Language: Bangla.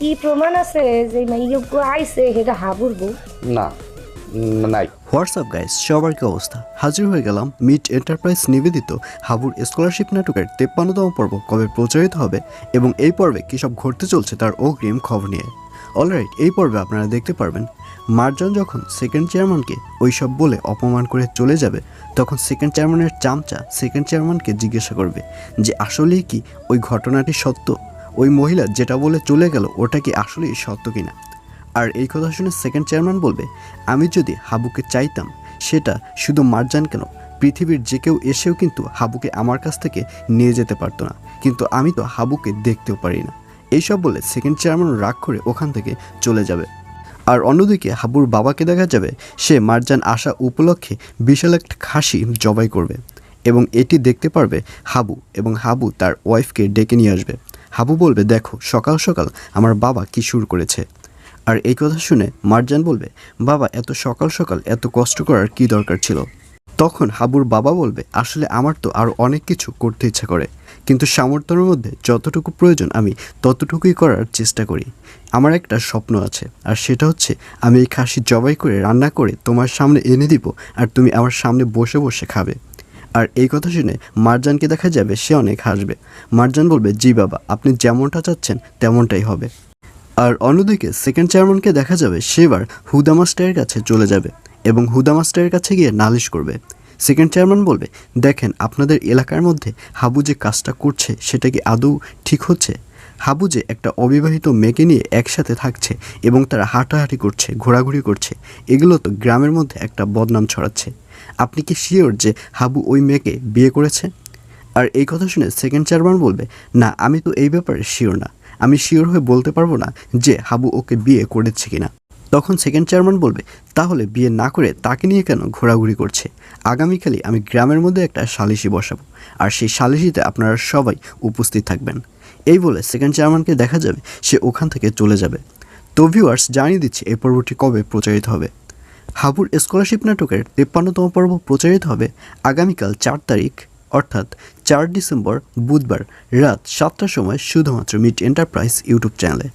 কি প্রমাণ আছে যে মাইয়োগ্য আইছে সেটা হাবুর বউ না নাই। হোয়াটসঅ্যাপ গাইস সবার কি অবস্থা? হাজির হয়ে গেলাম মিট এন্টারপ্রাইজ নিবেদিত হাবুর স্কলারশিপ নাটকের তেপ্পান্নতম পর্ব কবে প্রচারিত হবে এবং এই পর্বে কী সব ঘটতে চলছে তার অগ্রিম খবর নিয়ে। অলরাইট এই পর্বে আপনারা দেখতে পারবেন মার্জন যখন সেকেন্ড চেয়ারম্যানকে ওইসব বলে অপমান করে চলে যাবে তখন সেকেন্ড চেয়ারম্যানের চামচা সেকেন্ড চেয়ারম্যানকে জিজ্ঞাসা করবে যে আসলেই কি ওই ঘটনাটি সত্য? ওই মহিলা যেটা বলে চলে গেল, ওটা কি আসলেই সত্য কিনা? আর এই কথা শুনে সেকেন্ড চেয়ারম্যান বলবে, আমি যদি হাবুকে চাইতাম, সেটা শুধু মারজান কেন? পৃথিবীর যে কেউ এসেও কিন্তু হাবুকে আমার কাছ থেকে নিয়ে যেতে পারতো না। কিন্তু আমি তো হাবুকে দেখতেও পারি না। এইসব বলে সেকেন্ড চেয়ারম্যান রাগ করে ওখান থেকে চলে যাবে। আর অন্যদিকে হাবুর বাবাকে দেখা যাবে, সে মারজান আসা উপলক্ষে বিশাল একটা খাসি জবাই করবে এবং এটি দেখতে পারবে হাবু এবং হাবু তার ওয়াইফকে ডেকে নিয়ে আসবে। হাবু বলবে, দেখো, সকাল সকাল আমার বাবা কী শুরু করেছে। আর এই কথা শুনে মারজান বলবে, বাবা, এত সকাল সকাল এত কষ্ট করার কি দরকার ছিল? তখন হাবুর বাবা বলবে, আসলে আমার তো আরও অনেক কিছু করতে ইচ্ছা করে, কিন্তু সামর্থ্যের মধ্যে যতটুকু প্রয়োজন আমি ততটুকুই করার চেষ্টা করি। আমার একটা স্বপ্ন আছে, আর সেটা হচ্ছে আমি এই খাসি জবাই করে রান্না করে তোমার সামনে এনে দিব, আর তুমি আমার সামনে বসে বসে খাবে। আর এই কথা শুনে মারজানকে দেখা যাবে সে অনেক হাসবে। মারজান বলবে, জি বাবা, আপনি যেমনটা চাচ্ছেন তেমনটাই হবে। আর অন্যদিকে সেকেন্ড চেয়ারম্যানকে দেখা যাবে সেবার হুদা মাস্টারের কাছে চলে যাবে এবং হুদা মাস্টারের কাছে গিয়ে নালিশ করবে। সেকেন্ড চেয়ারম্যান বলবে, দেখেন, আপনাদের এলাকার মধ্যে হাবু যে কাজটা করছে, সেটা কি আদৌ ঠিক হচ্ছে? হাবু যে একটা অবিবাহিত মেয়েকে নিয়ে একসাথে থাকছে এবং তারা হাঁটাহাঁটি করছে, ঘোরাঘুরি করছে, এগুলো তো গ্রামের মধ্যে একটা বদনাম ছড়াচ্ছে। আপনি কি শিওর যে হাবু ওই মেয়েকে বিয়ে করেছে? আর এই কথা শুনে সেকেন্ড চেয়ারম্যান বলবে, না, আমি তো এই ব্যাপারে শিওর না। আমি শিওর হয়ে বলতে পারব না যে হাবু ওকে বিয়ে করেছে কিনা। তখন সেকেন্ড চেয়ারম্যান বলবে, তাহলে বিয়ে না করে তাকে নিয়ে কেন ঘোরাঘুরি করছে? আগামীকালই আমি গ্রামের মধ্যে একটা সালিশি বসাবো, আর সেই সালিশিতে আপনারা সবাই উপস্থিত থাকবেন। এই বলে সেকেন্ড চেয়ারম্যানকে দেখা যাবে, সে ওখান থেকে চলে যাবে। তো ভিউয়ার্স জানিয়ে দিচ্ছে এই পর্বটি কবে প্রচারিত হবে। হাবুর স্কলারশিপ নাটকের তেপ্পান্নতম পর্ব প্রচারিত হবে আগামীকাল চার তারিখ, অর্থাৎ চার ডিসেম্বর বুধবার রাত সাতটার সময় শুধুমাত্র মিট এন্টারপ্রাইজ ইউটিউব চ্যানেলে।